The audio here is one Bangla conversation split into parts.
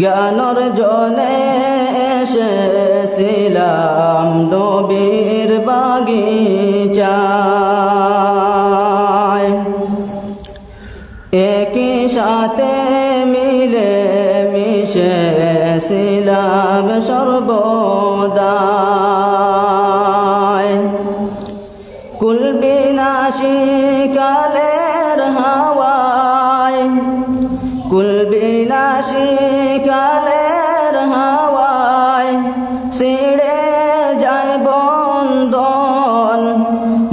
জ্ঞানর জনে এসেছিলাম নবীর বাগিচায়। একই সাথে মিলে মিশে ছিলাম সর্বদায় কুল কুল বিনাশী কালের হাওয়ায় ছিড়ে যায় বন্ধন,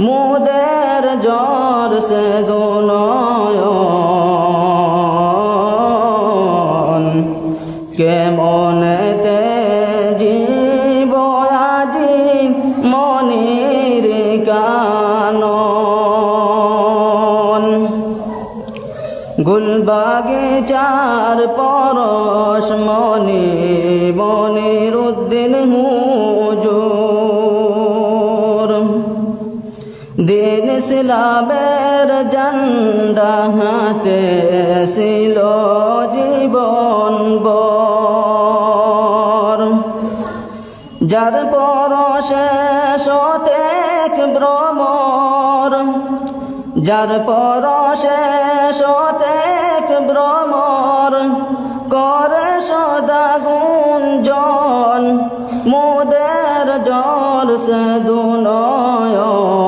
মুদের জ্বর সে দুনয়ন কেমন তে জীব আজি মনির গুলবাগিচার পরশ মনি মনির উদ্দিন হুজুর। দিন ইসলামের জন্ডা হাতে ছিল জীবন বর। যার পরশে সতেক ভ্রমর যার পর শেষ ভ্রমর কর সদা গুঞ্জন মোদের জল সে দুনয়ন।